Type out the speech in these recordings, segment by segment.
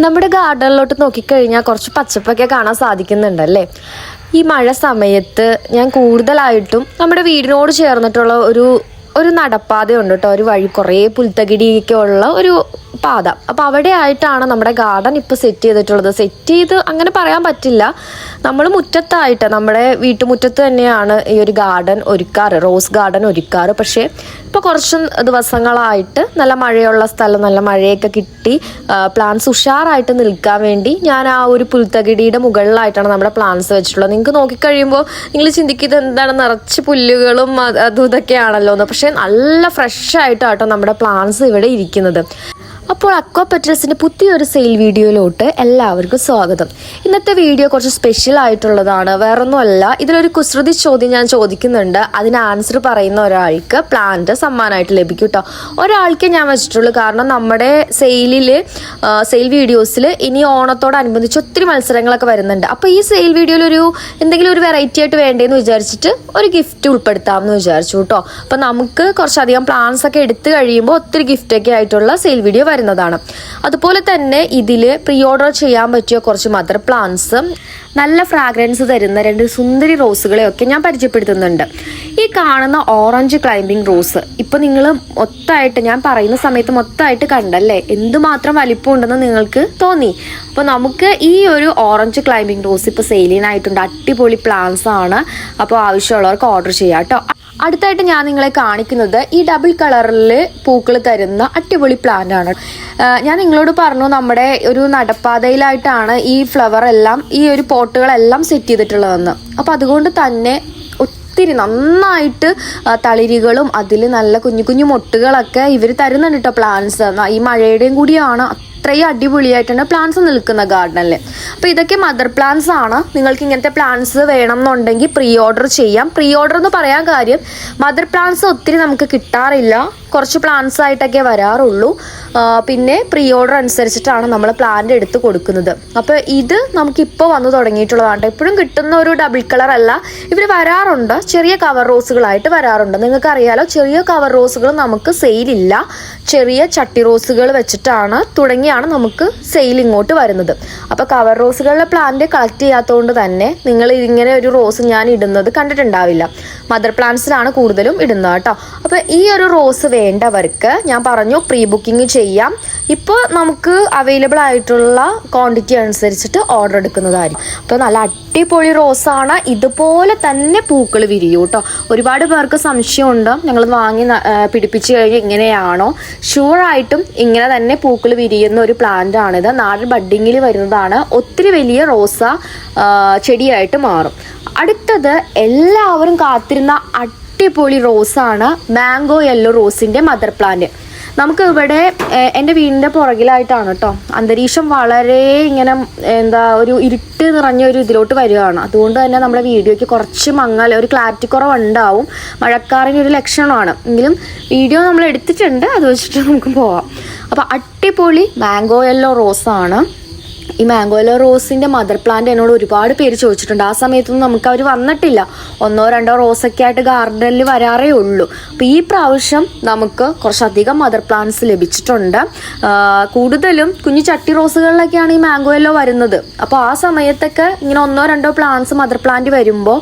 നമ്മുടെ ഗാർഡനിലോട്ട് നോക്കിക്കഴിഞ്ഞാൽ കുറച്ച് പച്ചപ്പൊക്കെ കാണാൻ സാധിക്കുന്നുണ്ടല്ലേ? ഈ മഴ സമയത്ത് ഞാൻ കൂടുതലായിട്ടും നമ്മുടെ വീടിനോട് ചേർന്നിട്ടുള്ള ഒരു ഒരു നടപ്പാതയുണ്ട് കേട്ടോ ഒരു വഴി. കുറേ പുൽത്തകിടിയൊക്കെ ഉള്ള ഒരു പാത. അപ്പോൾ അവിടെ ആയിട്ടാണ് നമ്മുടെ ഗാർഡൻ ഇപ്പോൾ സെറ്റ് ചെയ്തിട്ടുള്ളത്. സെറ്റ് ചെയ്ത് അങ്ങനെ പറയാൻ പറ്റില്ല. നമ്മൾ മുറ്റത്തായിട്ട് നമ്മുടെ വീട്ടുമുറ്റത്ത് തന്നെയാണ് ഈ ഒരു ഗാർഡൻ ഒരുക്കാറ് റോസ് ഗാർഡൻ ഒരുക്കാറ്. പക്ഷേ ഇപ്പോൾ കുറച്ച് ദിവസങ്ങളായിട്ട് നല്ല മഴയുള്ള സ്ഥലം നല്ല മഴയൊക്കെ കിട്ടി. പ്ലാന്റ്സ് ഉഷാറായിട്ട് നിൽക്കാൻ വേണ്ടി ഞാൻ ആ ഒരു പുൽത്തകിടിയുടെ മുകളിലായിട്ടാണ് നമ്മുടെ പ്ലാന്റ്സ് വെച്ചിട്ടുള്ളത്. നിങ്ങൾക്ക് നോക്കിക്കഴിയുമ്പോൾ നിങ്ങൾ ചിന്തിക്കുന്നത് എന്താണ്? നിറച്ച് പുല്ലുകളും അത് ഇതൊക്കെയാണല്ലോ എന്ന്. പക്ഷേ നല്ല ഫ്രഷ് ആയിട്ടാട്ടോ നമ്മുടെ പ്ലാന്റ്സ് ഇവിടെ ഇരിക്കുന്നത്. അപ്പോൾ അക്വാ പെറ്റൽസിന്റെ പുതിയൊരു സെയിൽ വീഡിയോയിലോട്ട് എല്ലാവർക്കും സ്വാഗതം. ഇന്നത്തെ വീഡിയോ കുറച്ച് സ്പെഷ്യൽ ആയിട്ടുള്ളതാണ്. വേറൊന്നുമല്ല ഇതിലൊരു കുസൃതി ചോദ്യം ഞാൻ ചോദിക്കുന്നുണ്ട്. അതിന് ആൻസർ പറയുന്ന ഒരാൾക്ക് പ്ലാന്റ് സമ്മാനമായിട്ട് ലഭിക്കും കേട്ടോ ഒരാൾക്ക് ഞാൻ വെച്ചിട്ടുള്ളൂ. കാരണം നമ്മുടെ സെയിലിൽ സെയിൽ വീഡിയോസിൽ ഇനി ഓണത്തോടനുബന്ധിച്ച് ഒത്തിരി മത്സരങ്ങളൊക്കെ വരുന്നുണ്ട്. അപ്പോൾ ഈ സെയിൽ വീഡിയോയിൽ ഒരു എന്തെങ്കിലും ഒരു വെറൈറ്റി ആയിട്ട് വേണ്ടേന്ന് വിചാരിച്ചിട്ട് ഒരു ഗിഫ്റ്റ് ഉൾപ്പെടുത്താമെന്ന് വിചാരിച്ചു കേട്ടോ അപ്പോൾ നമുക്ക് കുറച്ചധികം പ്ലാൻസ് ഒക്കെ എടുത്തു കഴിയുമ്പോൾ ഒത്തിരി ഗിഫ്റ്റൊക്കെ ആയിട്ടുള്ള സെയിൽ വീഡിയോ വരുന്നതാണ്. അതുപോലെ തന്നെ ഇതിൽ പ്രീ ഓർഡർ ചെയ്യാൻ പറ്റിയ കുറച്ച് മദർ പ്ലാന്റ്സ് നല്ല ഫ്രാഗ്രൻസ് തരുന്ന രണ്ട് സുന്ദരി റോസുകളെയൊക്കെ ഞാൻ പരിചയപ്പെടുത്തുന്നുണ്ട്. ഈ കാണുന്ന ഓറഞ്ച് ക്ലൈംബിംഗ് റോസ് ഇപ്പം നിങ്ങൾ മൊത്തമായിട്ട് ഞാൻ പറയുന്ന സമയത്ത് മൊത്തമായിട്ട് കണ്ടല്ലേ? എന്തുമാത്രം വലിപ്പം ഉണ്ടെന്ന് നിങ്ങൾക്ക് തോന്നി? അപ്പോൾ നമുക്ക് ഈ ഒരു ഓറഞ്ച് ക്ലൈംബിംഗ് റോസ് ഇപ്പോൾ സെയിലിനായിട്ടുണ്ട് അടിപൊളി പ്ലാന്റ്സ് ആണ്. അപ്പോൾ ആവശ്യമുള്ളവർക്ക് ഓർഡർ ചെയ്യാം കേട്ടോ. അടുത്തായിട്ട് ഞാൻ നിങ്ങളെ കാണിക്കുന്നത് ഈ ഡബിൾ കളറിൽ പൂക്കൾ തരുന്ന അടിപൊളി പ്ലാന്റ് ആണ്. ഞാൻ നിങ്ങളോട് പറഞ്ഞു നമ്മുടെ ഒരു നടപ്പാതയിലായിട്ടാണ് ഈ ഫ്ലവർ എല്ലാം ഈ ഒരു പോട്ടുകളെല്ലാം സെറ്റ് ചെയ്തിട്ടുള്ളതെന്ന്. അപ്പോൾ അതുകൊണ്ട് തന്നെ ഒത്തിരി നന്നായിട്ട് തളിരികളും അതിൽ നല്ല കുഞ്ഞു കുഞ്ഞു മൊട്ടുകളൊക്കെ ഇവർ തരുന്നുണ്ട് കേട്ടോ പ്ലാന്റ്സ് ഈ മഴയുടെയും കൂടിയാണ് അത്രയും അടിപൊളിയായിട്ടാണ് പ്ലാന്റ്സ് നിൽക്കുന്ന ഗാർഡനിൽ അപ്പോൾ ഇതൊക്കെ മദർ പ്ലാന്റ്സ് ആണ്. നിങ്ങൾക്ക് ഇങ്ങനത്തെ പ്ലാന്റ്സ് വേണം എന്നുണ്ടെങ്കിൽ പ്രീ ഓർഡർ ചെയ്യാം. പ്രീ ഓർഡർ എന്ന് പറയാൻ കാര്യം മദർ പ്ലാന്റ്സ് ഒത്തിരി നമുക്ക് കിട്ടാറില്ല. കുറച്ച് പ്ലാന്റ്സ് ആയിട്ടൊക്കെ വരാറുള്ളൂ. പിന്നെ പ്രീ ഓർഡർ അനുസരിച്ചിട്ടാണ് നമ്മൾ പ്ലാന്റ് എടുത്ത് കൊടുക്കുന്നത്. അപ്പോൾ ഇത് നമുക്കിപ്പോൾ വന്നു തുടങ്ങിയിട്ടുള്ളതാണ്. എപ്പോഴും കിട്ടുന്ന ഒരു ഡബിൾ കളർ അല്ല. ഇവർ വരാറുണ്ട്. ചെറിയ കവർ റോസുകളായിട്ട് വരാറുണ്ട്. നിങ്ങൾക്ക് അറിയാലോ ചെറിയ കവർ റോസുകൾ നമുക്ക് സെയിലില്ല ചെറിയ ചട്ടി റോസുകൾ വെച്ചിട്ടാണ് തുടങ്ങിയാണ് നമുക്ക് സെയിൽ ഇങ്ങോട്ട് വരുന്നത്. അപ്പോൾ കവർ റോസുകളിലെ പ്ലാന്റ് കളക്ട് ചെയ്യാത്തതുകൊണ്ട് തന്നെ നിങ്ങൾ ഇങ്ങനെ ഒരു റോസ് ഞാൻ ഇടുന്നത് കണ്ടിട്ടുണ്ടാവില്ല. മദർ പ്ലാന്റ്സിലാണ് കൂടുതലും ഇടുന്നത് കേട്ടോ. അപ്പോൾ ഈ ഒരു റോസ് വേണ്ടവർക്ക് ഞാൻ പറഞ്ഞു പ്രീ ബുക്കിംഗ് ചെയ്യാം. ഇപ്പോൾ നമുക്ക് അവൈലബിൾ ആയിട്ടുള്ള ക്വാണ്ടിറ്റി അനുസരിച്ചിട്ട് ഓർഡർ എടുക്കുന്നതായിരിക്കും. അപ്പോൾ നല്ല അടിപൊളി റോസാണ് ഇതുപോലെ തന്നെ പൂക്കൾ വിരിയൂട്ടോ കേട്ടോ. ഒരുപാട് പേർക്ക് സംശയമുണ്ട്. ഞങ്ങൾ വാങ്ങി പിടിപ്പിച്ചു ആ, പിടിപ്പിച്ച് കഴിഞ്ഞ് ഇങ്ങനെയാണോ? ഷുവറായിട്ടും ഇങ്ങനെ തന്നെ പൂക്കൾ വിരിയുന്ന ഒരു പ്ലാന്റ് ആണിത്. നാടൻ ബഡ്ഡിങ്ങിൽ വരുന്നതാണ്. ഒത്തിരി വലിയ റോസ ചെടിയായിട്ട് മാറും. അടുത്തത് എല്ലാവരും കാത്തിരുന്ന അടിപൊളി റോസാണ് മാംഗോ യെല്ലോ റോസിന്റെ മദർ പ്ലാന്റ് നമുക്ക് ഇവിടെ എന്റെ വീടിന്റെ പുറകിലായിട്ടാണ് കേട്ടോ അന്തരീക്ഷം വളരെ ഇങ്ങനെ എന്താ ഒരു ഇരുട്ട് നിറഞ്ഞ ഒരു ഇതിലോട്ട് വരികയാണ്. അതുകൊണ്ട് തന്നെ നമ്മുടെ വീഡിയോയ്ക്ക് കുറച്ച് മങ്ങൽ ഒരു ക്ലാരിറ്റി കുറവുണ്ടാവും. മഴക്കാറിന്റെ ഒരു ലക്ഷണമാണ്. എങ്കിലും വീഡിയോ നമ്മൾ എടുത്തിട്ടുണ്ട്. അത് വെച്ചിട്ട് നമുക്ക് പോവാം. അപ്പോൾ അടിപൊളി മാംഗോ യെല്ലോ റോസാണ്. ഈ മാംഗോയിലോ റോസിന്റെ മദർ പ്ലാന്റ് എന്നോട് ഒരുപാട് പേര് ചോദിച്ചിട്ടുണ്ട്. ആ സമയത്തൊന്നും നമുക്ക് അവർ വന്നിട്ടില്ല. ഒന്നോ രണ്ടോ റോസൊക്കെ ആയിട്ട് ഗാർഡനിൽ വരാറേ ഉള്ളൂ. അപ്പോൾ ഈ പ്രാവശ്യം നമുക്ക് കുറച്ചധികം മദർ പ്ലാന്റ്സ് ലഭിച്ചിട്ടുണ്ട്. കൂടുതലും കുഞ്ഞു ചട്ടി റോസുകളിലൊക്കെയാണ് ഈ മാംഗോയിലോ വരുന്നത്. അപ്പോൾ ആ സമയത്തൊക്കെ ഇങ്ങനെ ഒന്നോ രണ്ടോ പ്ലാന്റ്സ് മദർ പ്ലാന്റ് വരുമ്പോൾ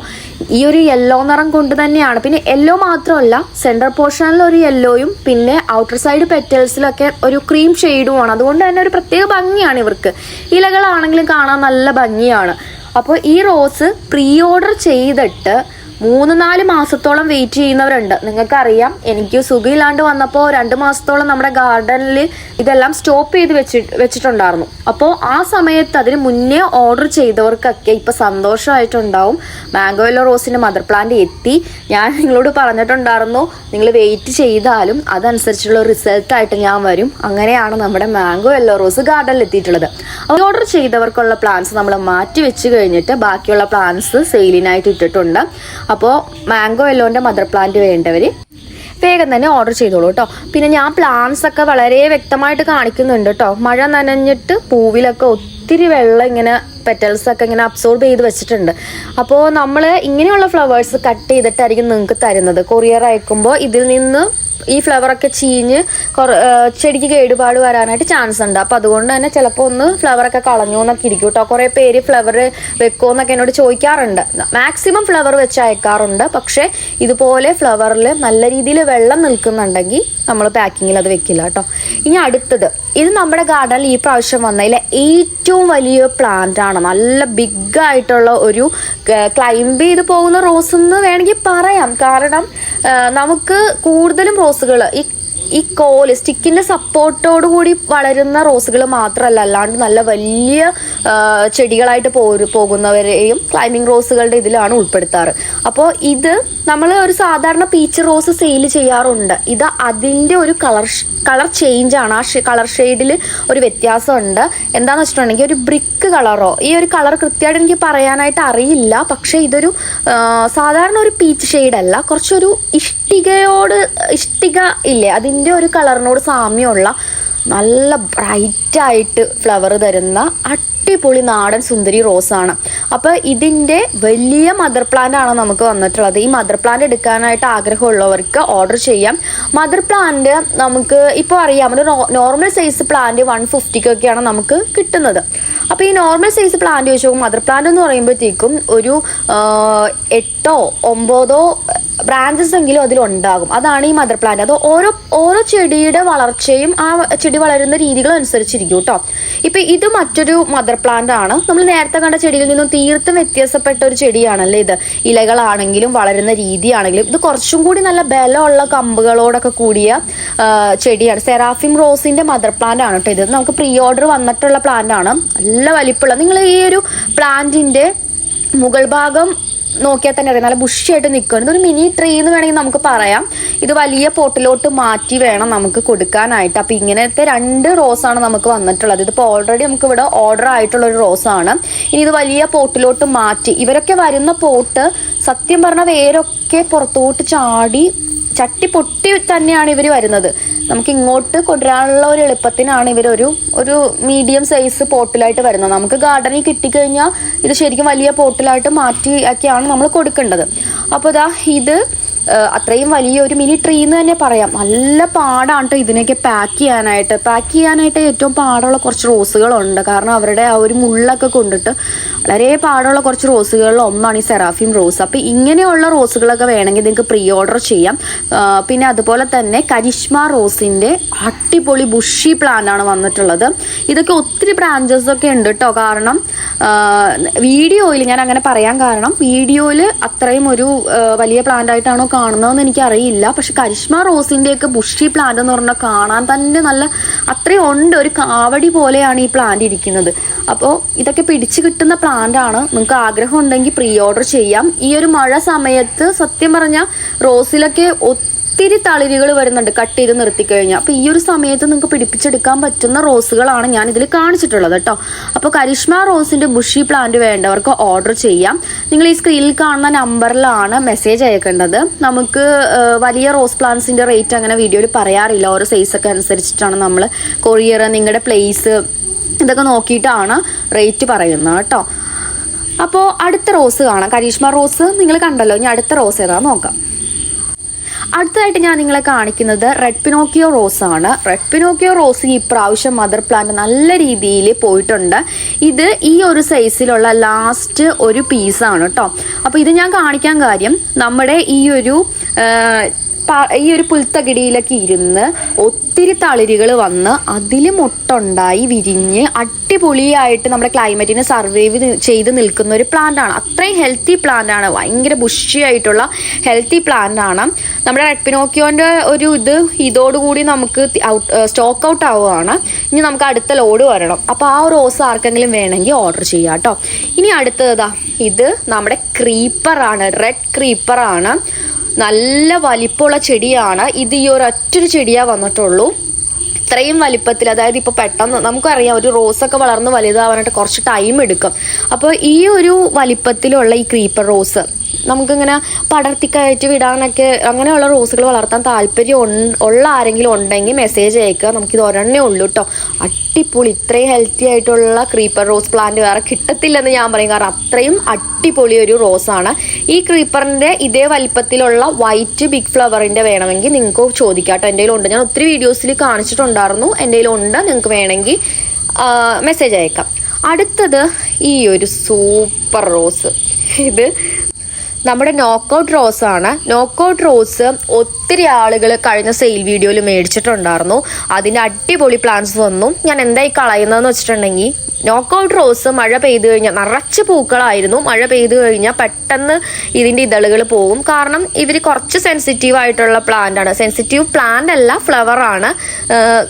ഈ ഒരു യെല്ലോ നിറം കൊണ്ട് തന്നെയാണ്. പിന്നെ യെല്ലോ മാത്രമല്ല സെൻട്രൽ പോർഷനിൽ ഒരു യെല്ലോയും പിന്നെ ഔട്ടർ സൈഡ് പെറ്റൽസിലൊക്കെ ഒരു ക്രീം ഷെയ്ഡുമാണ് അതുകൊണ്ട് തന്നെ ഒരു പ്രത്യേക ഭംഗിയാണ് ഇവർക്ക്. ഇലകളാണെങ്കിലും കാണാൻ നല്ല ഭംഗിയാണ്. അപ്പോൾ ഈ റോസ് പ്രീ ഓർഡർ ചെയ്തിട്ട് മൂന്ന് നാല് മാസത്തോളം വെയിറ്റ് ചെയ്യുന്നവരുണ്ട്. നിങ്ങൾക്കറിയാം എനിക്ക് സുഖമില്ലാണ്ട് വന്നപ്പോൾ രണ്ട് മാസത്തോളം നമ്മുടെ ഗാർഡനിൽ ഇതെല്ലാം സ്റ്റോപ്പ് ചെയ്ത് വെച്ച് വെച്ചിട്ടുണ്ടായിരുന്നു. അപ്പോൾ ആ സമയത്ത് അതിന് മുന്നേ ഓർഡർ ചെയ്തവർക്കൊക്കെ ഇപ്പം സന്തോഷമായിട്ടുണ്ടാവും. മാംഗോ യെല്ലോ റോസിന്റെ മദർ പ്ലാന്റ് എത്തി. ഞാൻ നിങ്ങളോട് പറഞ്ഞിട്ടുണ്ടായിരുന്നു നിങ്ങൾ വെയിറ്റ് ചെയ്താലും അതനുസരിച്ചുള്ള റിസൾട്ട് ആയിട്ട് ഞാൻ വരും. അങ്ങനെയാണ് നമ്മുടെ മാംഗോ യെല്ലോ റോസ് ഗാർഡനിൽ എത്തിയിട്ടുള്ളത്. ഓർഡർ ചെയ്തവർക്കുള്ള പ്ലാന്റ്സ് നമ്മൾ മാറ്റി വെച്ച് കഴിഞ്ഞിട്ട് ബാക്കിയുള്ള പ്ലാന്റ്സ് സെയിലിനായിട്ട് ഇട്ടിട്ടുണ്ട്. അപ്പോൾ മാംഗോ യെല്ലോന്റെ മദർ പ്ലാന്റ് വേണ്ടവർ വേഗം തന്നെ ഓർഡർ ചെയ്തോളൂ കേട്ടോ പിന്നെ ഞാൻ പ്ലാന്റ്സ് ഒക്കെ വളരെ വ്യക്തമായിട്ട് കാണിക്കുന്നുണ്ട് കേട്ടോ മഴ നനഞ്ഞിട്ട് പൂവിലൊക്കെ ഒത്തിരി വെള്ളം ഇങ്ങനെ പെറ്റൽസ് ഒക്കെ ഇങ്ങനെ അബ്സോർബ് ചെയ്ത് വെച്ചിട്ടുണ്ട്. അപ്പോൾ നമ്മൾ ഇങ്ങനെയുള്ള ഫ്ലവേഴ്സ് കട്ട് ചെയ്തിട്ടായിരിക്കും നിങ്ങൾക്ക് തരുന്നത്. കൊറിയർ അയക്കുമ്പോൾ ഇതിൽ നിന്ന് ഈ ഫ്ലവറൊക്കെ ചീഞ്ഞ് ചെടിക്ക് കേടുപാട് വരാനായിട്ട് ചാൻസ് ഉണ്ട്. അപ്പോൾ അതുകൊണ്ട് തന്നെ ചിലപ്പോൾ ഒന്ന് ഫ്ലവറൊക്കെ കളഞ്ഞു എന്നൊക്കെ ഇരിക്കും കേട്ടോ. കുറേ പേര് ഫ്ലവർ വെക്കുമോ എന്നൊക്കെ എന്നോട് ചോദിക്കാറുണ്ട്. മാക്സിമം ഫ്ലവർ വെച്ച് അയക്കാറുണ്ട്. പക്ഷേ ഇതുപോലെ ഫ്ലവറിൽ നല്ല രീതിയിൽ വെള്ളം നിൽക്കുന്നുണ്ടെങ്കിൽ നമ്മൾ പാക്കിങ്ങിൽ അത് വെക്കില്ല കേട്ടോ ഇനി അടുത്തത്. ഇത് നമ്മുടെ ഗാർഡനിൽ ഈ പ്രാവശ്യം വന്നതിലെ ഏറ്റവും വലിയ പ്ലാന്റ് ആണ്. നല്ല ബിഗ് ആയിട്ടുള്ള ഒരു ക്ലൈംബ് ചെയ്ത് പോകുന്ന റോസ് എന്ന് വേണമെങ്കിൽ പറയാം. കാരണം നമുക്ക് കൂടുതലും റോസുകൾ ഈ ഈ കോൽ സ്റ്റിക്കിന്റെ സപ്പോർട്ടോട് കൂടി വളരുന്ന റോസുകൾ മാത്രമല്ല. അല്ലാണ്ട് നല്ല വലിയ ചെടികളായിട്ട് പോകുന്നവരെയും ക്ലൈമ്പിംഗ് റോസുകളുടെ ഇതിലാണ് ഉൾപ്പെടുത്താറ്. അപ്പോൾ ഇത് നമ്മൾ ഒരു സാധാരണ പീച്ച് റോസ് സെയിൽ ചെയ്യാറുണ്ട്. ഇത് അതിന്റെ ഒരു കളർ കളർ ചേഞ്ച് ആണ്. ആ കളർ ഷെയ്ഡിൽ ഒരു വ്യത്യാസമുണ്ട്. എന്താണെന്ന് വെച്ചിട്ടുണ്ടെങ്കിൽ ഒരു ബ്രിക്ക് കളറോ ഈ ഒരു കളർ കൃത്യമായിട്ട് എനിക്ക് പറയാനായിട്ട് അറിയില്ല. പക്ഷേ ഇതൊരു സാധാരണ ഒരു പീച്ച് ഷെയ്ഡല്ല കുറച്ചൊരു ഇഷ്ടികയോട് ഇഷ്ടിക ഇല്ലേ അതിന്റെ ഒരു കളറിനോട് സാമ്യമുള്ള നല്ല ബ്രൈറ്റായിട്ട് ഫ്ലവർ തരുന്ന അടിപൊളി നാടൻ സുന്ദരി റോസാണ്. അപ്പോൾ ഇതിന്റെ വലിയ മദർ പ്ലാന്റ് ആണ് നമുക്ക് വന്നിട്ടുള്ളത്? ഈ മദർ പ്ലാന്റ് എടുക്കാനായിട്ട് ആഗ്രഹമുള്ളവർക്ക് ഓർഡർ ചെയ്യാം. മദർ പ്ലാന്റ് നമുക്ക് ഇപ്പോൾ അറിയാം. ഒരു നോർമൽ സൈസ് പ്ലാന്റ് വൺ ഫിഫ്റ്റിക്കൊക്കെയാണ് നമുക്ക് കിട്ടുന്നത്. അപ്പോൾ ഈ നോർമൽ സൈസ് പ്ലാന്റ് വെച്ച് മദർ പ്ലാന്റ് എന്ന് പറയുമ്പോഴത്തേക്കും ഒരു എട്ടോ ഒമ്പതോ ബ്രാഞ്ചസ് എങ്കിലും അതിലുണ്ടാകും. അതാണ് ഈ മദർ പ്ലാന്റ് അത് ഓരോ ഓരോ ചെടിയുടെ വളർച്ചയും ആ ചെടി വളരുന്ന രീതികളും അനുസരിച്ചിരിക്കും കേട്ടോ ഇപ്പൊ ഇത് മറ്റൊരു മദർ പ്ലാന്റ് ആണ്. നമ്മൾ നേരത്തെ കണ്ട ചെടിയിൽ നിന്നും തീർത്തും വ്യത്യാസപ്പെട്ട ഒരു ചെടിയാണല്ലേ ഇത്. ഇലകളാണെങ്കിലും വളരുന്ന രീതിയാണെങ്കിലും ഇത് കുറച്ചും കൂടി നല്ല ബലമുള്ള കമ്പുകളോടൊക്കെ കൂടിയ ചെടിയാണ്. സെറാഫിം റോസിന്റെ മദർ പ്ലാന്റ് ആണ് കേട്ടോ ഇത്. നമുക്ക് പ്രീ ഓർഡർ വന്നിട്ടുള്ള പ്ലാന്റ് ആണ്. നല്ല വലിപ്പമുള്ള. നിങ്ങൾ ഈ ഒരു പ്ലാന്റിന്റെ മുകൾ ഭാഗം നോക്കിയാൽ തന്നെ അറിയാം. നല്ല ബുഷിയായിട്ട് നിൽക്കുകയാണ് ഇതൊരു മിനി ട്രീ എന്ന് വേണമെങ്കിൽ നമുക്ക് പറയാം. ഇത് വലിയ പോട്ടിലോട്ട് മാറ്റി വേണം നമുക്ക് കൊടുക്കാനായിട്ട്. അപ്പം ഇങ്ങനത്തെ രണ്ട് റോസാണ് നമുക്ക് വന്നിട്ടുള്ളത്. ഇതിപ്പോൾ ഓൾറെഡി നമുക്ക് ഇവിടെ ഓർഡർ ആയിട്ടുള്ള ഒരു റോസാണ് ഇനി ഇത് വലിയ പോട്ടിലോട്ട് മാറ്റി. ഇവരൊക്കെ വരുന്ന പോട്ട് സത്യം പറഞ്ഞാൽ വേരൊക്കെ പുറത്തോട്ട് ചാടി ചട്ടി പൊട്ടി തന്നെയാണ് ഇവർ വരുന്നത്. നമുക്ക് ഇങ്ങോട്ട് കൊണ്ടുവരാനുള്ള ഒരു എളുപ്പത്തിനാണ് ഇവർ ഒരു ഒരു മീഡിയം സൈസ് പോട്ടിലായിട്ട് വരുന്നത്. നമുക്ക് ഗാർഡനിൽ കിട്ടിക്കഴിഞ്ഞാൽ ഇത് ശരിക്കും വലിയ പോട്ടിലായിട്ട് മാറ്റി ഒക്കെയാണ് നമ്മൾ കൊടുക്കേണ്ടത്. അപ്പോൾ ഇതാ ഇത് അത്രയും വലിയ ഒരു മിനി ട്രീ എന്ന് തന്നെ പറയാം. നല്ല പാടാണ് കേട്ടോ ഇതിനൊക്കെ പാക്ക് ചെയ്യാനായിട്ട്. പാക്ക് ചെയ്യാനായിട്ട് ഏറ്റവും പാടുള്ള കുറച്ച് റോസുകളുണ്ട് കാരണം അവരുടെ ആ ഒരു മുള്ളൊക്കെ കൊണ്ടിട്ട് വളരെ പാടുള്ള കുറച്ച് റോസുകളിൽ ഒന്നാണ് ഈ സെറാഫിം റോസ് അപ്പോൾ ഇങ്ങനെയുള്ള റോസുകളൊക്കെ വേണമെങ്കിൽ നിങ്ങൾക്ക് പ്രീ ഓർഡർ ചെയ്യാം പിന്നെ അതുപോലെ തന്നെ കരിഷ്മ റോസിന്റെ അടിപൊളി ബുഷി പ്ലാൻ ആണ് വന്നിട്ടുള്ളത്. ഇതൊക്കെ ഒത്തിരി ബ്രാഞ്ചസ് ഒക്കെ ഉണ്ട് കേട്ടോ കാരണം വീഡിയോയിൽ ഞാൻ അങ്ങനെ പറയാൻ കാരണം വീഡിയോയിൽ അത്രയും ഒരു വലിയ പ്ലാന്റ് ആയിട്ടാണോ കാണുന്നതെന്ന് എനിക്കറിയില്ല. പക്ഷെ കരിഷ്മ റോസിന്റെയൊക്കെ ബുഷി പ്ലാന്റ് എന്ന് പറഞ്ഞാൽ കാണാൻ തന്നെ നല്ല അത്രയും ഉണ്ട്. ഒരു കാവടി പോലെയാണ് ഈ പ്ലാന്റ് ഇരിക്കുന്നത്. അപ്പോൾ ഇതൊക്കെ പിടിച്ചു കിട്ടുന്ന പ്ലാന്റ് ആണ്. നിങ്ങൾക്ക് ആഗ്രഹം ഉണ്ടെങ്കിൽ പ്രീ ഓർഡർ ചെയ്യാം. ഈ ഒരു മഴ സമയത്ത് സത്യം പറഞ്ഞാൽ റോസിലൊക്കെ ഒത്തിരി തളിരുകൾ വരുന്നുണ്ട്. കട്ട് ചെയ്ത് നിർത്തി കഴിഞ്ഞാൽ അപ്പോൾ ഈ ഒരു സമയത്ത് നിങ്ങൾക്ക് പിടിപ്പിച്ചെടുക്കാൻ പറ്റുന്ന റോസുകളാണ് ഞാൻ ഇതിൽ കാണിച്ചിട്ടുള്ളത് കേട്ടോ അപ്പോൾ കരിഷ്മ റോസിന്റെ ബുഷി പ്ലാന്റ് വേണ്ടവർക്ക് ഓർഡർ ചെയ്യാം. നിങ്ങൾ ഈ സ്ക്രീനിൽ കാണുന്ന നമ്പറിലാണ് മെസ്സേജ് അയക്കേണ്ടത്. നമുക്ക് വലിയ റോസ് പ്ലാന്റ്സിന്റെ റേറ്റ് അങ്ങനെ വീഡിയോയിൽ പറയാറില്ല. ഓരോ സൈസൊക്കെ അനുസരിച്ചിട്ടാണ് നമ്മൾ കൊറിയർ നിങ്ങളുടെ പ്ലേസ് ഇതൊക്കെ നോക്കിയിട്ടാണ് റേറ്റ് പറയുന്നത് കേട്ടോ അപ്പോൾ അടുത്ത റോസ് കാണാം. കരീഷ്മ റോസ് നിങ്ങൾ കണ്ടല്ലോ. ഇനി അടുത്ത റോസ് ഏതാ നോക്കാം. അടുത്തതായിട്ട് ഞാൻ നിങ്ങളെ കാണിക്കുന്നത് റെഡ് പിനോക്കിയോ റോസ് ആണ്. റെഡ് പിനോക്കിയോ റോസ് ഇപ്രാവശ്യം പ്രാവശ്യം മദർ പ്ലാന്റ് നല്ല രീതിയിൽ പോയിട്ടുണ്ട്. ഇത് ഈ ഒരു സൈസിലുള്ള ലാസ്റ്റ് ഒരു പീസാണ് കേട്ടോ അപ്പോൾ ഇത് ഞാൻ കാണിക്കാൻ കാര്യം നമ്മുടെ ഈ ഒരു ഈ ഒരു പുൽത്തകിടിയിലൊക്കെ ഇരുന്ന് ഒത്തിരി തളിരുകൾ വന്ന് അതിൽ മുട്ടുണ്ടായി വിരിഞ്ഞ് അടിപൊളിയായിട്ട് നമ്മുടെ ക്ലൈമറ്റിനെ സർവൈവ് ചെയ്ത് നിൽക്കുന്ന ഒരു പ്ലാന്റ് ആണ്. അത്രയും ഹെൽത്തി പ്ലാന്റ് ആണ്. ഭയങ്കര ബുഷിയായിട്ടുള്ള ഹെൽത്തി പ്ലാന്റ് ആണ്. നമ്മുടെ റെഡ് പിനോക്കിയോന്റെ ഒരു ഇത് ഇതോടുകൂടി നമുക്ക് സ്റ്റോക്ക് ഔട്ട് ആവുകയാണ്. ഇനി നമുക്ക് അടുത്ത ലോഡ് വരണം. അപ്പോൾ ആ റോസ് ആർക്കെങ്കിലും വേണമെങ്കിൽ ഓർഡർ ചെയ്യാം കേട്ടോ ഇനി അടുത്തതാ ഇത് നമ്മുടെ ക്രീപ്പറാണ് റെഡ് ക്രീപ്പറാണ് നല്ല വലിപ്പമുള്ള ചെടിയാണ്. ഇത് ഈ ഒരൊറ്റൊരു ചെടിയാ വന്നിട്ടുള്ളൂ. ഇത്രയും വലിപ്പത്തിൽ അതായത് ഇപ്പോൾ പെട്ടെന്ന് നമുക്കറിയാം ഒരു റോസൊക്കെ വളർന്ന് വലുതാവാനായിട്ട് കുറച്ച് ടൈം എടുക്കും. അപ്പോൾ ഈ ഒരു വലിപ്പത്തിലുള്ള ഈ ക്രീപ്പർ റോസ് നമുക്കിങ്ങനെ പടർത്തി കയറ്റി വിടാനൊക്കെ അങ്ങനെയുള്ള റോസുകൾ വളർത്താൻ താല്പര്യം ഉള്ള ആരെങ്കിലും ഉണ്ടെങ്കിൽ മെസ്സേജ് അയക്കുക. നമുക്കിത് ഒരെണ്ണേ ഉള്ളൂ കേട്ടോ അടിപൊളി. ഇത്രയും ഹെൽത്തി ആയിട്ടുള്ള ക്രീപ്പർ റോസ് പ്ലാന്റ് വേറെ കിട്ടത്തില്ലെന്ന് ഞാൻ പറയും. കാരണം അത്രയും അടിപൊളി ഒരു റോസാണ് ഈ ക്രീപ്പറിന്റെ ഇതേ വലിപ്പത്തിലുള്ള വൈറ്റ് ബിഗ് ഫ്ലവറിന്റെ വേണമെങ്കിൽ നിങ്ങൾക്ക് ചോദിക്കാം കേട്ടോ എന്റെ ഞാൻ ഒത്തിരി വീഡിയോസിൽ കാണിച്ചിട്ടുണ്ടായിരുന്നു. എന്റെ ഉണ്ട് നിങ്ങൾക്ക് വേണമെങ്കിൽ മെസ്സേജ് അയക്കാം. അടുത്തത് ഈ ഒരു സൂപ്പർ റോസ് ഇത് നമ്മുടെ നോക്കൗട്ട് റോസ് ആണ്. നോക്കൗട്ട് റോസ് ഒത്തിരി ആളുകൾ കഴിഞ്ഞ സെയിൽ വീഡിയോയിൽ മേടിച്ചിട്ടുണ്ടായിരുന്നു. അതിന്റെ അടിപൊളി പ്ലാന്റ്സ് വന്നു. ഞാൻ എന്തായി കളയുന്നതെന്ന് വെച്ചിട്ടുണ്ടെങ്കിൽ നോക്കൗട്ട് റോസ് മഴ പെയ്തു കഴിഞ്ഞാൽ നിറച്ച് പൂക്കളായിരുന്നു. മഴ പെയ്തു കഴിഞ്ഞാൽ പെട്ടെന്ന് ഇതിന്റെ ഇതളുകൾ പോകും കാരണം ഇവർ കുറച്ച് സെൻസിറ്റീവ് ആയിട്ടുള്ള പ്ലാന്റ് ആണ്. സെൻസിറ്റീവ് പ്ലാന്റ് അല്ല ഫ്ലവറാണ്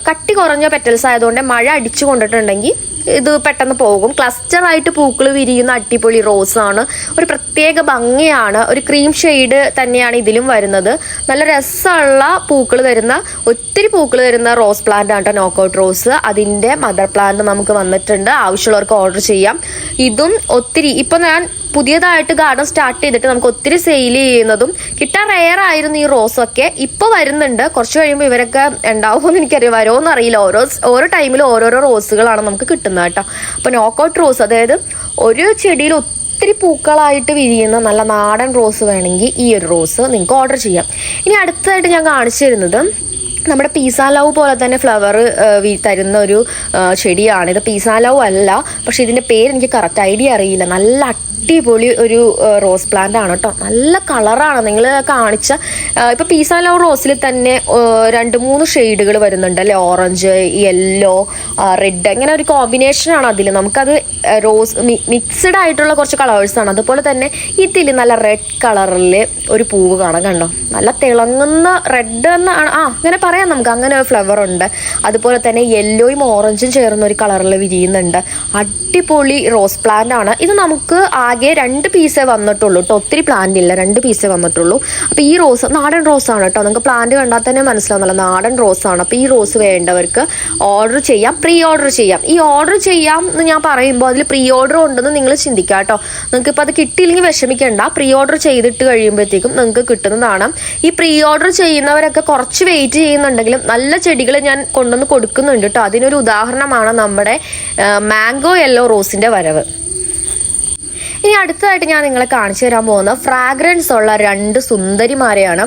കട്ടി കുറഞ്ഞ പെറ്റൽസ് ആയതുകൊണ്ട് മഴ അടിച്ചു കൊണ്ടിട്ടുണ്ടെങ്കിൽ ഇത് പെട്ടെന്ന് പോകും. ക്ലസ്റ്റർ ആയിട്ട് പൂക്കൾ വിരിയുന്ന അടിപൊളി ആണ്. ഒരു പ്രത്യേക ഭംഗിയാണ്. ഒരു ക്രീം ഷെയ്ഡ് തന്നെയാണ് ഇതിലും വരുന്നത്. നല്ല രസമുള്ള പൂക്കൾ തരുന്ന ഒത്തിരി പൂക്കൾ തരുന്ന റോസ് പ്ലാന്റ് ആണ് നോക്കൗട്ട് റോസ് അതിന്റെ മദർ പ്ലാന്റ് നമുക്ക് വന്നിട്ടുണ്ട്. ആവശ്യമുള്ളവർക്ക് ഓർഡർ ചെയ്യാം. ഇതും ഒത്തിരി ഇപ്പം ഞാൻ പുതിയതായിട്ട് ഗാർഡൻ സ്റ്റാർട്ട് ചെയ്തിട്ട് നമുക്ക് ഒത്തിരി സെയിൽ ചെയ്യുന്നതും കിട്ടാൻ റെയർ ആയിരുന്നു ഈ റോസൊക്കെ ഇപ്പോൾ വരുന്നുണ്ട്. കുറച്ച് കഴിയുമ്പോൾ ഇവരൊക്കെ ഉണ്ടാവുമെന്ന് എനിക്കറിയാം. വരുമോന്ന് അറിയില്ല. ഓരോ ഓരോ ടൈമിലും ഓരോരോ റോസുകളാണ് നമുക്ക് കിട്ടുന്നത് കേട്ടോ. അപ്പോൾ നോക്കൗട്ട് റോസ് അതായത് ഒരു ചെടിയിൽ ഒത്തിരി പൂക്കളായിട്ട് വിരിയുന്ന നല്ല നാടൻ റോസ് വേണമെങ്കിൽ ഈ ഒരു റോസ് നിങ്ങൾക്ക് ഓർഡർ ചെയ്യാം. ഇനി അടുത്തതായിട്ട് ഞാൻ കാണിച്ചു തരുന്നത് നമ്മുടെ പീസാലാവ് ലവ് പോലെ തന്നെ ഫ്ലവർ തരുന്ന ഒരു ചെടിയാണ്. ഇത് പീസാലാവ് ലവ് അല്ല പക്ഷെ ഇതിന്റെ പേര് എനിക്ക് കറക്റ്റ് ഐഡിയ അറിയില്ല. നല്ല അടിപൊളി ഒരു റോസ് പ്ലാന്റ് ആണ് കേട്ടോ നല്ല കളറാണ് നിങ്ങൾ കാണിച്ച ഇപ്പൊ പീസ ലവ് റോസിൽ തന്നെ രണ്ട് മൂന്ന് ഷെയ്ഡുകൾ വരുന്നുണ്ട് അല്ലെ? ഓറഞ്ച് യെല്ലോ റെഡ് അങ്ങനെ ഒരു കോമ്പിനേഷൻ ആണ് അതിൽ നമുക്കത് റോസ് മിക്സ്ഡ് ആയിട്ടുള്ള കുറച്ച് കളേഴ്സ് ആണ്. അതുപോലെ തന്നെ ഇതിൽ നല്ല റെഡ് കളറിൽ ഒരു പൂവ് കാണാം കണ്ടോ? നല്ല തിളങ്ങുന്ന റെഡ് എന്നാണ് ആ അങ്ങനെ പറയാം നമുക്ക് അങ്ങനെ ഒരു ഫ്ലവർ ഉണ്ട്. അതുപോലെ തന്നെ യെല്ലോയും ഓറഞ്ചും ചേർന്ന ഒരു കളറിൽ വിരിയുന്നുണ്ട്. അടിപൊളി റോസ് പ്ലാന്റ് ആണ്. ഇത് നമുക്ക് ആകെ രണ്ട് പീസേ വന്നിട്ടുള്ളൂ കേട്ടോ ഒത്തിരി പ്ലാന്റ് ഇല്ല. രണ്ട് പീസേ വന്നിട്ടുള്ളൂ. അപ്പോൾ ഈ റോസ് നാടൻ റോസ് ആണ് കേട്ടോ നമുക്ക് പ്ലാന്റ് കണ്ടാൽ തന്നെ മനസ്സിലാവുന്നല്ലോ. നാടൻ റോസ് ആണ്. അപ്പോൾ ഈ റോസ് വേണ്ടവർക്ക് ഓർഡർ ചെയ്യാം. പ്രീ ഓർഡർ ചെയ്യാം. ഈ ഓർഡർ ചെയ്യാം എന്ന് ഞാൻ പറയുമ്പോൾ അതിൽ പ്രീ ഓർഡർ ഉണ്ടെന്ന് നിങ്ങൾ ചിന്തിക്കുക കേട്ടോ നിങ്ങൾക്ക് ഇപ്പോൾ അത് കിട്ടിയില്ലെങ്കിൽ വിഷമിക്കേണ്ട. പ്രീ ഓർഡർ ചെയ്തിട്ട് കഴിയുമ്പോഴത്തേക്കും നിങ്ങൾക്ക് കിട്ടുന്നതാണ്. ഈ പ്രീ ഓർഡർ ചെയ്യുന്നവരൊക്കെ കുറച്ച് വെയിറ്റ് ചെയ്യുന്നുണ്ടെങ്കിലും നല്ല ചെടികൾ ഞാൻ കൊണ്ടുവന്ന് കൊടുക്കുന്നുണ്ട് കേട്ടോ. അതിനൊരു ഉദാഹരണമാണ് നമ്മുടെ മാംഗോ യെല്ലോ റോസിന്റെ വരവ്. ഇനി അടുത്തതായിട്ട് ഞാൻ നിങ്ങളെ കാണിച്ചു തരാൻ പോകുന്ന ഫ്രാഗ്രൻസ് ഉള്ള രണ്ട് സുന്ദരിമാരെയാണ്.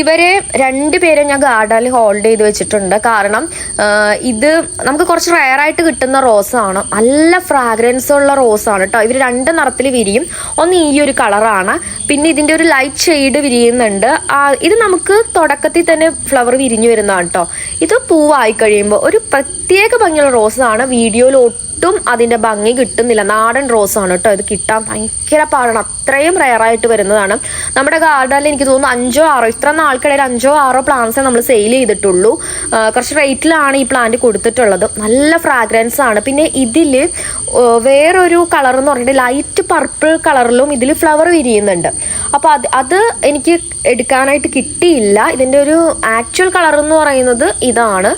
ഇവരെ രണ്ട് പേരെ ഞാൻ ഗാർഡനിൽ ഹോൾഡ് ചെയ്ത് വെച്ചിട്ടുണ്ട്. കാരണം ഇത് നമുക്ക് കുറച്ച് റയർ ആയിട്ട് കിട്ടുന്ന റോസാണ് നല്ല ഫ്രാഗ്രൻസ് ഉള്ള റോസാണ് കേട്ടോ ഇവർ രണ്ട് നിറത്തിൽ വിരിയും. ഒന്ന് ഈ ഒരു കളറാണ് പിന്നെ ഇതിന്റെ ഒരു ലൈറ്റ് ഷെയ്ഡ് വിരിയുന്നുണ്ട്. ഇത് നമുക്ക് തുടക്കത്തിൽ തന്നെ ഫ്ലവർ വിരിഞ്ഞു വരുന്നതാണ് കേട്ടോ ഇത് പൂവായി കഴിയുമ്പോൾ ഒരു പ്രത്യേക ഭംഗിയുള്ള റോസാണ് വീഡിയോയിൽ ഒട്ടും അതിന്റെ ഭംഗി കിട്ടുന്നില്ല. നാടൻ റോസ് ആണ് കേട്ടോ ഇത് കിട്ടാൻ ഭയങ്കര പാടാണ്. അത്രയും റയർ ആയിട്ട് വരുന്നതാണ്. നമ്മുടെ ഗാർഡനിൽ എനിക്ക് തോന്നുന്നു അഞ്ചോ ആറോ ഇത്ര നാൾക്കിടയിൽ അഞ്ചോ ആറോ പ്ലാന്റ്സേ നമ്മൾ സെയിൽ ചെയ്തിട്ടുള്ളൂ. കുറച്ച് റേറ്റിലാണ് ഈ പ്ലാന്റ് കൊടുത്തിട്ടുള്ളത്. നല്ല ഫ്രാഗ്രൻസ് ആണ്. പിന്നെ ഇതിൽ വേറൊരു കളർ എന്ന് പറഞ്ഞിട്ട് ലൈറ്റ് പർപ്പിൾ കളറിലും ഇതിൽ ഫ്ലവർ വിരിയുന്നുണ്ട്. അപ്പോൾ അത് അത് എനിക്ക് എടുക്കാനായിട്ട് കിട്ടിയില്ല. ഇതിന്റെ ഒരു ആക്ച്വൽ കളർ എന്ന് പറയുന്നത് ഇതാണ്.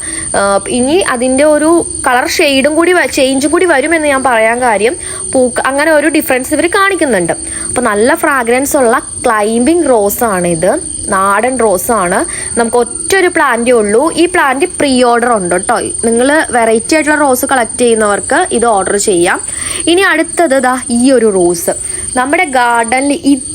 ഇനി അതിന്റെ ഒരു കളർ ഷെയ്ഡും കൂടി ചേഞ്ചും കൂടി വരുമെന്ന് ഞാൻ പറയാൻ കാര്യം. അങ്ങനെ ഒരു ഡിഫറൻസ് കാണിക്കുന്നുണ്ട്. അപ്പോൾ നല്ല ഫ്രാഗ്രൻസ് ഉള്ള ക്ലൈംബിംഗ് റോസ് ആണ് ഇത്. നാടൻ റോസ് ആണ്. നമുക്ക് ഒറ്റ ഒരു പ്ലാന്റേ ഉള്ളൂ. ഈ പ്ലാന്റ് പ്രീ ഓർഡർ ഉണ്ട് കേട്ടോ നിങ്ങൾ വെറൈറ്റി ആയിട്ടുള്ള റോസ് കളക്ട് ചെയ്യുന്നവർക്ക് ഇത് ഓർഡർ ചെയ്യാം. ഇനി അടുത്തത് ദാ ഈ ഒരു റോസ് നമ്മുടെ ഗാർഡനിൽ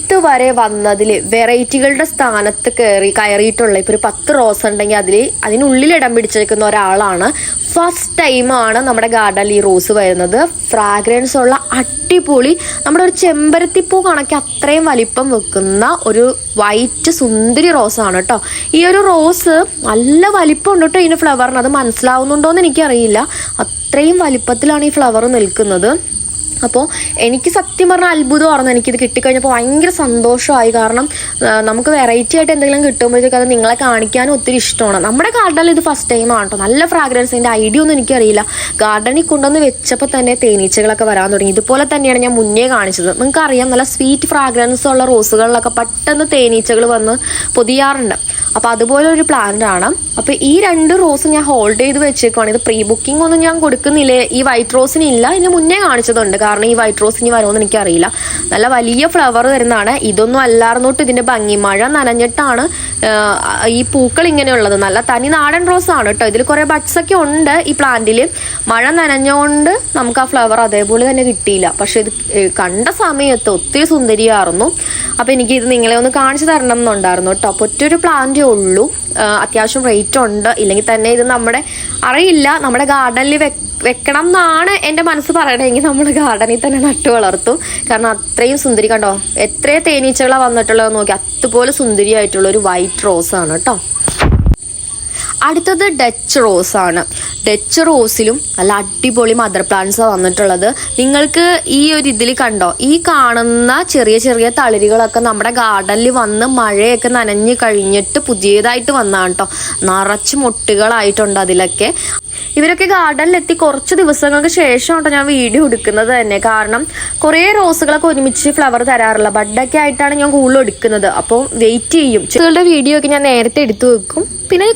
ഇതുവരെ വന്നതിൽ വെറൈറ്റികളുടെ സ്ഥാനത്ത് കയറി കയറിയിട്ടുള്ള ഇപ്പോൾ ഒരു പത്ത് റോസ് ഉണ്ടെങ്കിൽ അതിൽ അതിനുള്ളിൽ ഇടം പിടിച്ചേക്കുന്ന ഒരാളാണ്. ഫസ്റ്റ് ടൈമാണ് നമ്മുടെ ഗാർഡനിൽ ഈ റോസ് വരുന്നത്. ഫ്രാഗ്രൻസ് ഉള്ള അടിപൊളി നമ്മുടെ ഒരു ചെമ്പരത്തിപ്പൂ കണക്കി അത്രയും വലിപ്പം വെക്കുന്ന ഒരു വൈറ്റ് സുന്ദരി റോസാണ് കേട്ടോ ഈ ഒരു റോസ് നല്ല വലിപ്പം ഉണ്ട് കേട്ടോ ഇതിന് ഫ്ലവറിന് അത് മനസ്സിലാവുന്നുണ്ടോയെന്ന് എനിക്കറിയില്ല. അത്രയും വലിപ്പത്തിലാണ് ഈ ഫ്ലവർ നിൽക്കുന്നത്. അപ്പോൾ എനിക്ക് സത്യം പറഞ്ഞാൽ അത്ഭുതമായിരുന്നു. എനിക്കിത് കിട്ടിക്കഴിഞ്ഞപ്പോൾ ഭയങ്കര സന്തോഷമായി. കാരണം നമുക്ക് വെറൈറ്റി ആയിട്ട് എന്തെങ്കിലും കിട്ടുമ്പോഴത്തേക്ക് അത് നിങ്ങളെ കാണിക്കാനും ഒത്തിരി ഇഷ്ടമാണ്. നമ്മുടെ ഗാർഡനിൽ ഇത് ഫസ്റ്റ് ടൈം ആണ് കേട്ടോ നല്ല ഫ്രാഗ്രൻസ് അതിന്റെ ഐഡിയ ഒന്നും എനിക്കറിയില്ല. ഗാർഡനിൽ കൊണ്ടുവന്ന് വെച്ചപ്പോൾ തന്നെ തേനീച്ചകളൊക്കെ വരാൻ തുടങ്ങി. ഇതുപോലെ തന്നെയാണ് ഞാൻ മുന്നേ കാണിച്ചത്. നിങ്ങൾക്ക് അറിയാം നല്ല സ്വീറ്റ് ഫ്രാഗ്രൻസ് ഉള്ള റോസുകളിലൊക്കെ പെട്ടെന്ന് തേനീച്ചകൾ വന്ന് പൊതിയാറുണ്ട്. അപ്പോൾ അതുപോലെ ഒരു പ്ലാന്റ് ആണ്. അപ്പോൾ ഈ രണ്ട് റോസ് ഞാൻ ഹോൾഡ് ചെയ്ത് വെച്ചേക്കുവാണ്. ഇത് പ്രീ ബുക്കിംഗ് ഒന്നും ഞാൻ കൊടുക്കുന്നില്ല? ഈ വൈറ്റ് റോസിന് ഇല്ല. ഇതിന് മുന്നേ കാണിച്ചതുണ്ട്. കാരണം ഈ വൈറ്റ് റോസ് ഇനി വരുമെന്ന് എനിക്കറിയില്ല. നല്ല വലിയ ഫ്ലവർ വരുന്നതാണ്. ഇതൊന്നും അല്ലാർന്നോട്ട് ഇതിന്റെ ഭംഗി. മഴ നനഞ്ഞിട്ടാണ് ഈ പൂക്കൾ ഇങ്ങനെയുള്ളത്. നല്ല തനി നാടൻ റോസ് ആണ് കേട്ടോ ഇതിൽ കുറെ ബഡ്സ് ഒക്കെ ഉണ്ട് ഈ പ്ലാന്റിൽ മഴ നനഞ്ഞുകൊണ്ട് നമുക്ക് ആ ഫ്ലവർ അതേപോലെ തന്നെ കിട്ടിയില്ല. പക്ഷെ ഇത് കണ്ട സമയത്ത് ഒത്തിരി സുന്ദരിയായിരുന്നു അപ്പൊ എനിക്ക് ഇത് നിങ്ങളെ ഒന്ന് കാണിച്ചു തരണം എന്നുണ്ടായിരുന്നു കേട്ടോ അപ്പൊ ഒറ്റൊരു പ്ലാന്റേ ഉള്ളൂ. അത്യാവശ്യം റേറ്റ് ഉണ്ട്. ഇല്ലെങ്കിൽ തന്നെ ഇത് നമ്മുടെ അറിയില്ല. നമ്മുടെ ഗാർഡനിൽ വെക്കണം എന്നാണ് എന്റെ മനസ്സ് പറയണമെങ്കിൽ നമ്മൾ ഗാർഡനിൽ തന്നെ നട്ടു വളർത്തും. കാരണം അത്രയും സുന്ദരി കണ്ടോ? എത്ര തേനീച്ചകളാണ് വന്നിട്ടുള്ളത് നോക്കി. അതുപോലെ സുന്ദരിയായിട്ടുള്ള ഒരു വൈറ്റ് റോസ് ആണ് കേട്ടോ. അടുത്തത് ഡച്ച് റോസ് ആണ്. ഡച്ച് റോസിലും നല്ല അടിപൊളി മദർ പ്ലാന്റ്സ് വന്നിട്ടുള്ളത്. നിങ്ങൾക്ക് ഈ ഒരു ഇതിൽ കണ്ടോ? ഈ കാണുന്ന ചെറിയ ചെറിയ തളിരുകളൊക്കെ നമ്മുടെ ഗാർഡനിൽ വന്ന് മഴയൊക്കെ നനഞ്ഞു കഴിഞ്ഞിട്ട് പുതിയതായിട്ട് വന്നതാണ് കേട്ടോ നിറച്ച് മുട്ടുകളായിട്ടുണ്ട് അതിലൊക്കെ. ഇവരൊക്കെ ഗാർഡനിലെത്തി കുറച്ച് ദിവസങ്ങൾക്ക് ശേഷം കേട്ടോ ഞാൻ വീഡിയോ എടുക്കുന്നത് തന്നെ. കാരണം കുറേ റോസുകളൊക്കെ ഒരുമിച്ച് ഫ്ലവർ തരാറില്ല ബഡൊക്കെ ആയിട്ടാണ് ഞാൻ കൂടുതൽ എടുക്കുന്നത്. അപ്പോൾ വെയിറ്റ് ചെയ്യും. ചെറുകളുടെ വീഡിയോ ഒക്കെ ഞാൻ നേരത്തെ എടുത്തു വെക്കും. പിന്നെ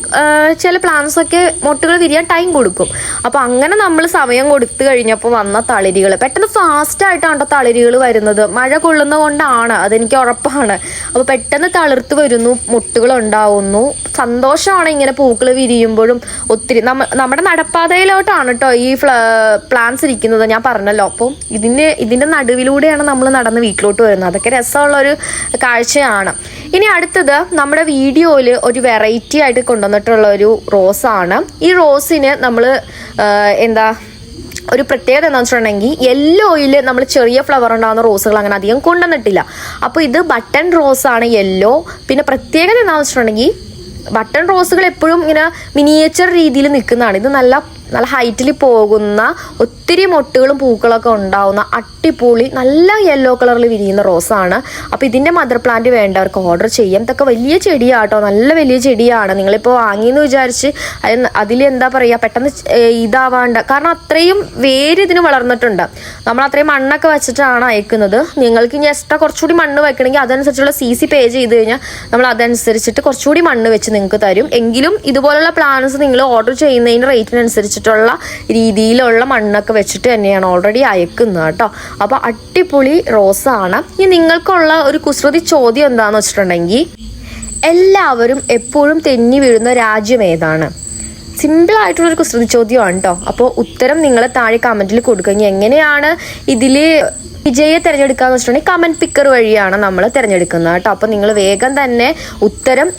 ചില പ്ലാന്റ്സ് ഒക്കെ മുട്ടകൾ വിരിയാൻ ടൈം കൊടുക്കും. അപ്പൊ അങ്ങനെ നമ്മൾ സമയം കൊടുത്തു കഴിഞ്ഞപ്പോൾ വന്ന തളിരികൾ പെട്ടെന്ന് ഫാസ്റ്റ് ആയിട്ടാണ് തളിരികൾ വരുന്നത്? മഴ കൊള്ളുന്ന കൊണ്ടാണ് അതെനിക്ക് ഉറപ്പാണ്. അപ്പൊ പെട്ടെന്ന് തളിർത്ത് വരുന്നു മുട്ടുകൾ ഉണ്ടാവുന്നു. സന്തോഷമാണ് ഇങ്ങനെ പൂക്കൾ വിരിയുമ്പോഴും ഒത്തിരി. നമ്മ നമ്മുടെ നടപ്പാതയിലോട്ടാണ് കേട്ടോ ഈ പ്ലാന്റ്സ് ഇരിക്കുന്നത്. ഞാൻ പറഞ്ഞല്ലോ. അപ്പോൾ ഇതിന്റെ ഇതിന്റെ നടുവിലൂടെയാണ് നമ്മൾ നടന്ന് വീട്ടിലോട്ട് വരുന്നത്. അതൊക്കെ രസമുള്ള ഒരു കാഴ്ചയാണ്. ഇനി അടുത്തത് നമ്മുടെ വീഡിയോയിൽ ഒരു വെറൈറ്റി ആയിട്ട് കൊണ്ടുവന്നിട്ടുള്ള ഒരു റോസാണ് ഈ റോസിന് നമ്മൾ എന്താ ഒരു പ്രത്യേകത എന്താണെന്ന് വെച്ചിട്ടുണ്ടെങ്കിൽ യെല്ലോയിൽ നമ്മൾ ചെറിയ ഫ്ലവർ ഉണ്ടാകുന്ന റോസുകൾ അങ്ങനെ അധികം കൊണ്ടുവന്നിട്ടില്ല. അപ്പോൾ ഇത് ബട്ടൺ റോസ് ആണ് യെല്ലോ പിന്നെ പ്രത്യേകത എന്താണെന്ന് വെച്ചിട്ടുണ്ടെങ്കിൽ ബട്ടൺ റോസുകൾ എപ്പോഴും ഇങ്ങനെ മിനിയേച്ചർ രീതിയിൽ നിൽക്കുന്നതാണ്. ഇത് നല്ല നല്ല ഹൈറ്റിൽ പോകുന്ന ഒത്തിരി മൊട്ടുകളും പൂക്കളൊക്കെ ഉണ്ടാവുന്ന അട്ടിപ്പൊളി നല്ല യെല്ലോ കളറിൽ വിരിയുന്ന റോസാണ് അപ്പോൾ ഇതിന്റെ മദർ പ്ലാന്റ് വേണ്ടവർക്ക് ഓർഡർ ചെയ്യാം. ഇതൊക്കെ വലിയ ചെടിയാട്ടോ. നല്ല വലിയ ചെടിയാണ്. നിങ്ങളിപ്പോൾ വാങ്ങിയെന്ന് വിചാരിച്ച് അതിൽ എന്താ പറയുക പെട്ടെന്ന് ഇതാവാണ്ട്. കാരണം അത്രയും വേര് ഇതിന് വളർന്നിട്ടുണ്ട്. നമ്മൾ അത്രയും മണ്ണൊക്കെ വെച്ചിട്ടാണ് അയക്കുന്നത്. നിങ്ങൾക്ക് ഇനി എക്സ്ട്രാ കുറച്ചുകൂടി മണ്ണ് വെക്കണമെങ്കിൽ അതനുസരിച്ചുള്ള സി സി പേ ചെയ്ത് കഴിഞ്ഞാൽ നമ്മൾ അതനുസരിച്ചിട്ട് കുറച്ചുകൂടി മണ്ണ് വെച്ച് നിങ്ങൾക്ക് തരും. എങ്കിലും ഇതുപോലുള്ള പ്ലാന്റ്സ് നിങ്ങൾ ഓർഡർ ചെയ്യുന്നതിന് റേറ്റിനനുസരിച്ചിട്ടുള്ള രീതിയിലുള്ള മണ്ണൊക്കെ വെച്ചിട്ട് തന്നെയാണ് ഓൾറെഡി അയക്കുന്നത് കേട്ടോ. അപ്പോൾ അടിപൊളി റോസാണ്. ഇനി നിങ്ങൾക്കുള്ള ഒരു കുസൃതി ചോദ്യം എന്താണെന്ന് വെച്ചിട്ടുണ്ടെങ്കിൽ എല്ലാവരും എപ്പോഴും തെന്നി വീഴുന്ന രാജ്യം ഏതാണ്? സിമ്പിൾ ആയിട്ടുള്ളൊരു കുസൃതി ചോദ്യമാണ് കേട്ടോ അപ്പോൾ ഉത്തരം നിങ്ങൾ താഴെ കമന്റിൽ കൊടുക്കുക. എങ്ങനെയാണ് ഇതിൽ വിജയെ തിരഞ്ഞെടുക്കുക എന്ന് വെച്ചിട്ടുണ്ടെങ്കിൽ കമന്റ് പിക്കർ വഴിയാണ് നമ്മൾ തിരഞ്ഞെടുക്കുന്നത് കേട്ടോ അപ്പോൾ നിങ്ങൾ വേഗം തന്നെ ഉത്തരം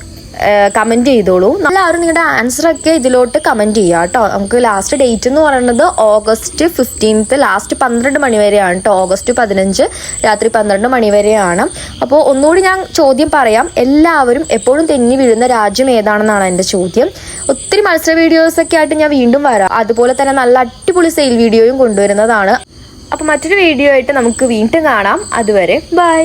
കമന്റ് ചെയ്തോളൂ. എല്ലാവരും നിങ്ങളുടെ ആൻസർ ഒക്കെ ഇതിലോട്ട് കമന്റ് ചെയ്യുക കേട്ടോ. നമുക്ക് ലാസ്റ്റ് ഡേറ്റ് എന്ന് പറയുന്നത് ഓഗസ്റ്റ് ഫിഫ്റ്റീൻത്ത് ലാസ്റ്റ് പന്ത്രണ്ട് മണി വരെയാണ് കേട്ടോ. ഓഗസ്റ്റ് പതിനഞ്ച് രാത്രി പന്ത്രണ്ട് മണി വരെയാണ്. അപ്പോൾ ഒന്നുകൂടി ഞാൻ ചോദ്യം പറയാം. എല്ലാവരും എപ്പോഴും തെന്നി വീഴുന്ന രാജ്യം ഏതാണെന്നാണ് എന്റെ ചോദ്യം. ഒത്തിരി മത്സര വീഡിയോസ് ഒക്കെ ആയിട്ട് ഞാൻ വീണ്ടും വരാം. അതുപോലെ തന്നെ നല്ല അടിപൊളി സെയിൽ വീഡിയോയും കൊണ്ടുവരുന്നതാണ്. അപ്പോൾ മറ്റൊരു വീഡിയോ ആയിട്ട് നമുക്ക് വീണ്ടും കാണാം. അതുവരെ ബൈ